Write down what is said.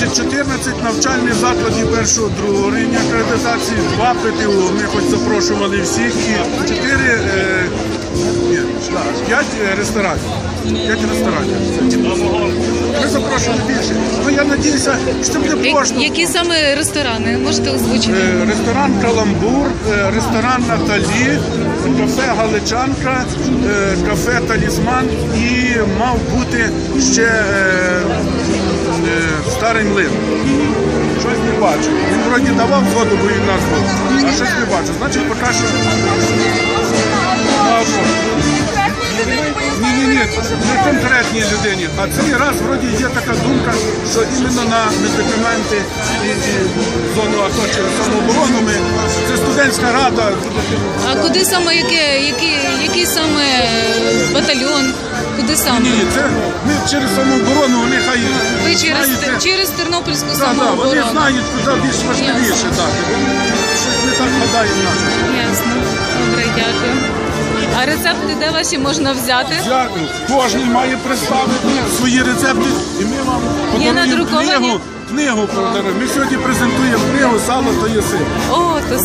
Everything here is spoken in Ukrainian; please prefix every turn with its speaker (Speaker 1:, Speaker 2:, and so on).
Speaker 1: Значить, 14 навчальних закладів першого другого рівня акредитації, 2 ПТУ. Ми хоч запрошували всіх і 4, е, ні, 5 ресторанів. 5 ресторанів. Ми запрошували більше. Ну я надіюся, що це буде поштовх.
Speaker 2: Які саме ресторани? Можете озвучити?
Speaker 1: Е, Ресторан Каламбур, е, ресторан Наталі, кафе Галичанка, е, кафе Талісман і мав бути ще е, е, старий млин. Щось не бачу. Він вроді давав згоду, бо він нас був. А щось не бачу. Значить, поки що. Ні, ні, ні, не конкретній людині. А цей раз вроді є така думка, що іменно на медикаменти і, і зону АТО чи самооборону ми це студентська рада.
Speaker 2: А куди саме яке, який, який саме батальйон? Куди саме?
Speaker 1: Ні, це ми через самооборону, вони хай
Speaker 2: Ви через, Тернопільську
Speaker 1: самооборону. да, вони знають, куди більш важливіше дати. Вони щось не так гадають нас.
Speaker 2: Ясно. Добре, дякую. А рецепти де ваші можна взяти?
Speaker 1: Дякую. Кожен має представити свої рецепти, і ми вам подаруємо
Speaker 2: надруковані?
Speaker 1: книгу. Книгу подаруємо. Ми сьогодні презентуємо книгу Сало та є сила.
Speaker 2: О, то